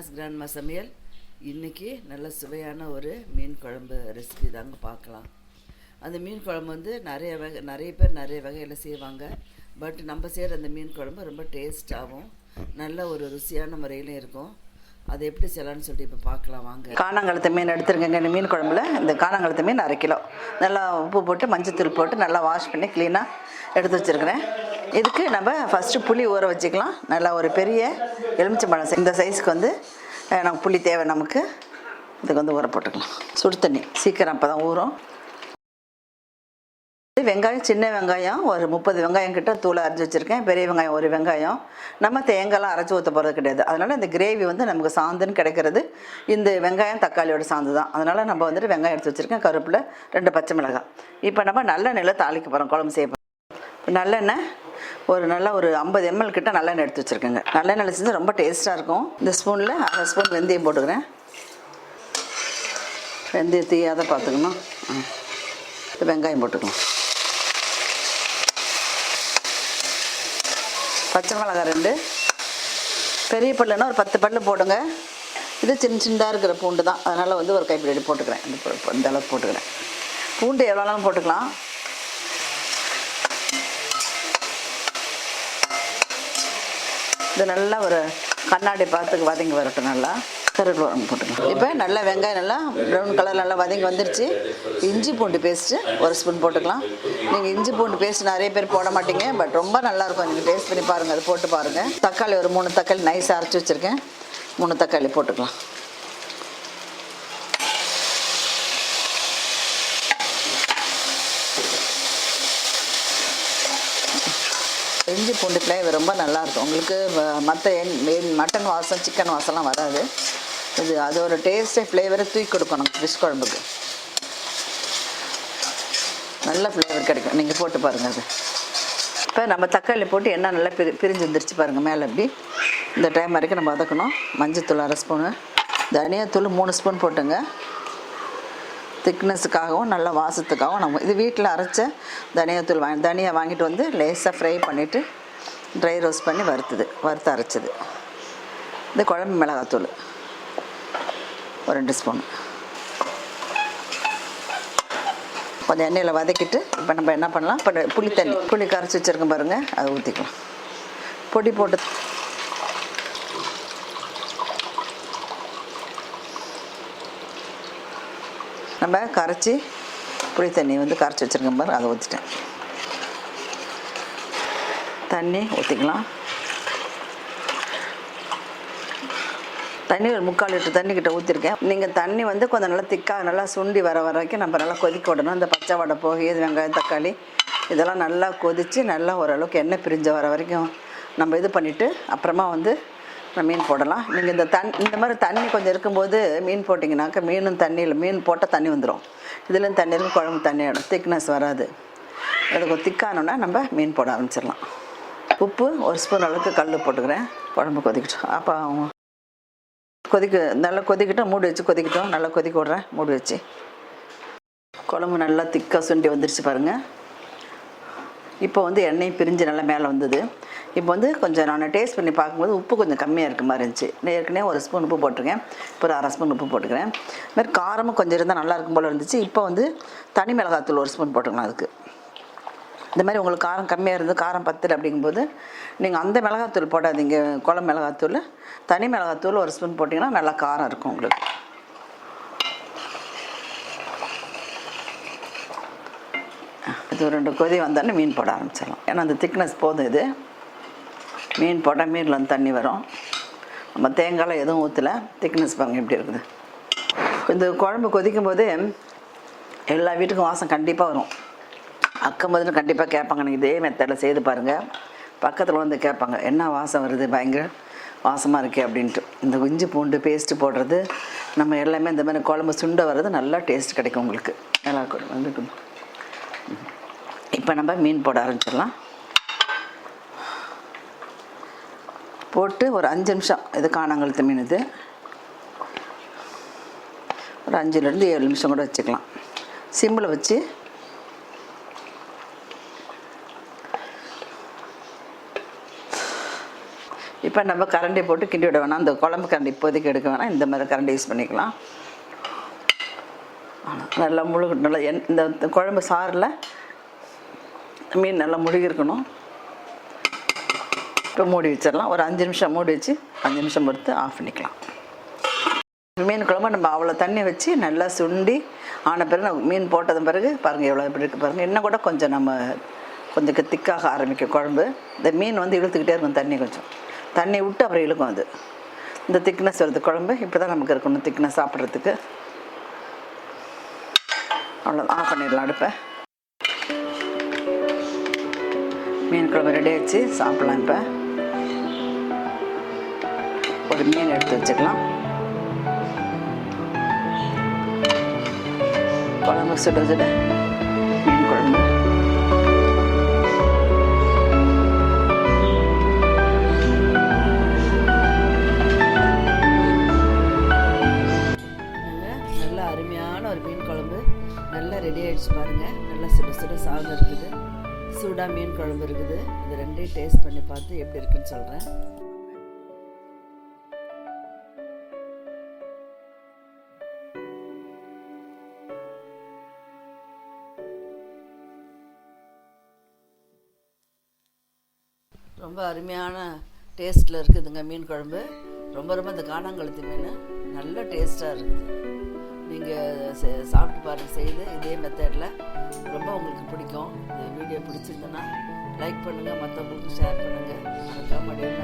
கெவினாஸ் grandma சமையல் இன்றைக்கி நல்ல சுவையான ஒரு மீன் குழம்பு ரெசிபி தாங்க பார்க்கலாம். அந்த மீன் குழம்பு வந்து நிறைய வகை நிறைய பேர் நிறைய வகையில் செய்வாங்க. பட் நம்ம செய்கிற அந்த மீன் குழம்பு ரொம்ப டேஸ்ட்டாகவும் நல்ல ஒரு ருசியான முறையிலும் இருக்கும். அது எப்படி செய்யலாம்னு சொல்லிட்டு இப்போ பார்க்கலாம் வாங்க. காணாங்கழுத்த மீன் எடுத்துருக்கங்க இந்த மீன் குழம்புல. இந்த காணாங்கழுத்த மீன் அரை கிலோ. நல்லா உப்பு போட்டு மஞ்சள் தூள் போட்டு நல்லா வாஷ் பண்ணி க்ளீனாக எடுத்து வச்சுருக்கிறேன். இதுக்கு நம்ம ஃபஸ்ட்டு புளி ஊற வச்சுக்கலாம். நல்லா ஒரு பெரிய எலுமிச்சம்பழம் இந்த சைஸ்க்கு வந்து நமக்கு புளி தேவை நமக்கு. இதுக்கு வந்து ஊற போட்டுக்கலாம். சுடு தண்ணி. சீக்கிரம் அப்போ தான் ஊறும் வெங்காயம் சின்ன வெங்காயம். ஒரு முப்பது வெங்காயம் கிட்ட தூளை அரைச்சி வச்சுருக்கேன். பெரிய வெங்காயம் ஒரு வெங்காயம். நம்ம தேங்காய்லாம் அரைச்சி ஊற்ற போகிறது கிடையாது. அதனால் இந்த கிரேவி வந்து நமக்கு சாந்துன்னு கிடைக்கிறது. இந்த வெங்காயம் தக்காளியோட சாந்து தான். அதனால் நம்ம வந்துட்டு வெங்காயம் எடுத்து வச்சுருக்கேன். கருப்பில் ரெண்டு பச்சை மிளகாய். இப்போ நம்ம நல்லெண்ணெயில் தாளிக்க போகிறோம் குழம்பு செய்ய போகிறோம் நல்லெண்ணெய் ஒரு நல்ல ஒரு ஐம்பது எம்எல் கிட்ட நல்லெண்ணெய் எடுத்து வச்சுருக்கேங்க. நல்லெண்ணெய் செஞ்சு ரொம்ப டேஸ்ட்டாக இருக்கும். இந்த ஸ்பூனில் அரை ஸ்பூன் வெந்தயம் போட்டுக்கிறேன். வெந்தயம் தீயாத பார்த்துக்கணும். ம். வெங்காயம் போட்டுக்கணும். பச்சை மிளகாய் ரெண்டு. பெரிய பல்லுன்னா ஒரு பத்து பல்லு போடுங்க. இது சின்ன சின்னதாக இருக்கிற பூண்டு தான். அதனால் வந்து ஒரு கைப்பிடி போட்டுக்கிறேன். இந்த அளவுக்கு போட்டுக்கிறேன். பூண்டு எவ்வளோனாலும் போட்டுக்கலாம். இது நல்லா ஒரு கண்ணாடி பார்த்துக்கு வதங்கி வரட்டும் நல்லா. கருவேப்பிலை போட்டுக்கலாம். இப்போ நல்லா வெங்காயம் நல்லா ப்ரௌன் கலர் நல்லா வதங்கி வந்துருச்சு. இஞ்சி பூண்டு பேஸ்ட்டு ஒரு ஸ்பூன் போட்டுக்கலாம். நீங்கள் இஞ்சி பூண்டு பேஸ்ட் நிறைய பேர் போட மாட்டீங்க பட் ரொம்ப நல்லாயிருக்கும் நீங்கள் டேஸ்ட் பண்ணி பாருங்கள் அது போட்டு பாருங்கள் தக்காளி ஒரு மூணு தக்காளி நைஸாக அரைச்சி வச்சுருக்கேன். மூணு தக்காளி போட்டுக்கலாம். இஞ்சி பூண்டு ஃப்ளேவர் ரொம்ப நல்லாயிருக்கும். உங்களுக்கு மற்ற மட்டன் வாசம் சிக்கன் வாசம்லாம் வராது. இது அது ஒரு டேஸ்ட்டே ஃப்ளேவரை தூக்கி கொடுக்கணும் ஃபிஷ் குழம்புக்கு. நல்ல ஃப்ளேவர் கிடைக்கும். நீங்கள் போட்டு பாருங்கள் அது. இப்போ நம்ம தக்காளி போட்டு எண்ணெய் நல்லா பிரி பிரிஞ்சு வந்துருச்சு பாருங்கள் மேலே அப்படி. இந்த டைம் வரைக்கும் நம்ம வதக்கணும். மஞ்சத்தூள் அரை ஸ்பூனு தனியாத்தூள் மூணு ஸ்பூன் போட்டுங்க. திக்னஸுக்காகவும் நல்ல வாசத்துக்காகவும் நம்ம இது வீட்டில் அரைச்ச தனியாத்தூள் வாங்கி தனியாக வாங்கிட்டு வந்து லேசாக ஃப்ரை பண்ணிவிட்டு ட்ரை ரோஸ்ட் பண்ணி வறுத்துது வறுத்து அரைச்சது. இந்த குழம்பு மிளகாத்தூள். ஒரு ரெண்டு ஸ்பூன். கொஞ்சம் எண்ணெயில் வதக்கிட்டு இப்போ நம்ம என்ன பண்ணலாம்? இப்போ புளி தண்ணி புளி கரைச்சி வச்சுருக்கோம் பாருங்கள் அதை ஊற்றிக்கலாம் பொடி போட்டு நம்ம கரைச்சி புளி தண்ணி வந்து கரைச்சி வச்சுருக்க பாரு அதை ஊற்றிட்டேன் தண்ணி ஊற்றிக்கலாம் தண்ணி ஒரு முக்கால் லிட்டர் தண்ணி கிட்ட ஊற்றிருக்கேன் நீங்கள் தண்ணி வந்து கொஞ்சம் நல்லா திக்காக நல்லா சுண்டி வர வர வரைக்கும் நம்ம நல்லா கொதிக்க விடணும். இந்த பச்சை வடை போகி இது வெங்காயம் தக்காளி இதெல்லாம் நல்லா கொதித்து நல்லா ஓரளவுக்கு எண்ணெய் பிரிஞ்சு வர வரைக்கும் நம்ம இது பண்ணிவிட்டு அப்புறமா வந்து நம்ம மீன் போடலாம். நீங்கள் இந்த தண் இந்த மாதிரி தண்ணி கொஞ்சம் இருக்கும்போது மீன் போட்டிங்கனாக்கா மீனும் தண்ணியில் மீன் போட்டால் தண்ணி வந்துடும் இதுலேயும் தண்ணி இருக்கும் குழம்பு தண்ணி ஆகிடும் திக்னஸ் வராது. அதுக்கு திக்கானோன்னா நம்ம மீன் போட ஆரம்பிச்சிடலாம். உப்பு ஒரு ஸ்பூன் அளவுக்கு கல் போட்டுக்கிறேன். குழம்பு கொதிக்கட்டும். அப்போ கொதிக்க நல்லா கொதிக்கட்டும். மூடி வச்சு கொதிக்கட்டும். நல்லா கொதிக்க விட்றேன். மூடி வச்சு. குழம்பு நல்லா திக்காக சுண்டி வந்துருச்சு பாருங்கள் இப்போ வந்து எண்ணெய் பிரிஞ்சு நல்லா மேலே வந்தது. இப்போ வந்து கொஞ்சம் நான் டேஸ்ட் பண்ணி பார்க்கும்போது உப்பு கொஞ்சம் கம்மியாக இருக்க மாதிரி இருந்துச்சு. நான் ஏற்கனவே ஒரு ஸ்பூன் உப்பு போட்டிருக்கேன். இப்போ ஒரு அரை ஸ்பூன் உப்பு போட்டுக்கிறேன். இது மாதிரி காரமும் கொஞ்சம் இருந்தால் நல்லா இருக்கும் போல் இருந்துச்சு. இப்போ வந்து தனி மிளகாத்தூள் ஒரு ஸ்பூன் போட்டுக்கலாம் அதுக்கு. இந்த மாதிரி உங்களுக்கு காரம் கம்மியாக இருந்து காரம் பத்தல அப்படிங்கும்போது நீங்கள் அந்த மிளகாத்தூள் போடாதீங்க. குளம் மிளகாத்தூள் தனி மிளகாத்தூள் ஒரு ஸ்பூன் போட்டிங்கன்னா நல்லா காரம் இருக்கும் உங்களுக்கு. இது ஒரு ரெண்டு கொதி வந்தோடனே மீன் போட ஆரம்பிச்சிடலாம். ஏன்னா அந்த திக்னஸ் போதும் இது. மீன் போட்டால் மீனில் வந்து தண்ணி வரும். நம்ம தேங்காயில் எதுவும் ஊற்றல திக்னஸ் பாருங்க எப்படி இருக்குது. இந்த குழம்பு கொதிக்கும் போது எல்லா வீட்டுக்கும் வாசம் கண்டிப்பாக வரும். அக்கம் போதுன்னு கண்டிப்பாக கேட்பாங்க. நீங்கள் இதே மெத்தடில் செய்து பாருங்கள் பக்கத்தில் வந்து கேட்பாங்க. என்ன வாசம் வருது? பயங்கர வாசமாக இருக்கே அப்படின்ட்டு. இந்த இஞ்சி பூண்டு பேஸ்ட்டு போடுறது நம்ம எல்லாமே இந்த மாதிரி குழம்பு சுண்டை வர்றது நல்லா டேஸ்ட் கிடைக்கும் உங்களுக்கு. நல்லா இருக்கும். வந்துக்குமா இப்போ நம்ம மீன் போட ஆரம்பிச்சிடலாம். போட்டு ஒரு அஞ்சு நிமிஷம் இது காணாங்கழுத்த மீன் இது. ஒரு அஞ்சுலேருந்து ஏழு நிமிஷம் கூட வச்சுக்கலாம். சிம்மில் வச்சு இப்போ நம்ம கரண்டி போட்டு கிண்டி விட வேணாம். அந்த குழம்பு கரண்டி இப்போதைக்கு எடுக்க வேணாம். இந்த மாதிரி கரண்டி யூஸ் பண்ணிக்கலாம். நல்லா முழுகு நல்லா என் இந்த இந்த குழம்பு சாறில் மீன் நல்லா முழுகிருக்கணும் இப்போ மூடி வச்சிடலாம். ஒரு அஞ்சு நிமிஷம் மூடி வச்சு அஞ்சு நிமிஷம் பொறுத்து ஆஃப் பண்ணிக்கலாம். மீன் குழம்பு நம்ம அவ்வளோ தண்ணி வச்சு நல்லா சுண்டி ஆன பிறகு மீன் போட்டது பிறகு பாருங்கள் எவ்வளோ இப்படி இருக்குது பாருங்கள் இன்னும் கூட கொஞ்சம் நம்ம கொஞ்சம் திக்காக ஆரம்பிக்கும் குழம்பு. இந்த மீன் வந்து இழுத்துக்கிட்டே இருக்கும் தண்ணி கொஞ்சம். தண்ணி விட்டு அப்புறம் இழுக்கும் அது. இந்த திக்னஸ் வருது குழம்பு. இப்போ தான் நமக்கு இருக்கணும் திக்னஸ் சாப்பிட்றதுக்கு. அவ்வளோ ஆஃப் பண்ணிடலாம் அடுப்பை. மீன் குழம்பு ரெடி ஆச்சு சாப்பிட்லாம் இப்போ. ஒரு மீன் எடுத்து வச்சுக்கலாம். குழம்பு சுட சுட மீன் குழம்பு. நல்லா நல்ல அருமையான ஒரு மீன் குழம்பு. நல்லா ரெடி ஆயிடுச்சு பாருங்க. நல்லா சுட சுட சாதம் இருக்குது. சூடாக மீன் குழம்பு இருக்குது. இது ரெண்டையும் டேஸ்ட் பண்ணி பார்த்து எப்படி இருக்குன்னு சொல்கிறேன் ரொம்ப அருமையான டேஸ்ட்டில் இருக்குதுங்க மீன் குழம்பு. ரொம்ப ரொம்ப இந்த காணாங்கழுத்து மீன். நல்ல டேஸ்ட்டாக இருக்குது. நீங்கள் சாப்பிட்டு பாருங்கள் செய்து. இதே மெத்தடில் ரொம்ப உங்களுக்கு பிடிக்கும். இந்த வீடியோ பிடிச்சிருந்ததுன்னா லைக் பண்ணுங்கள் மற்றவங்களுக்கு ஷேர் பண்ணுங்கள் மறக்காமல் மடியில்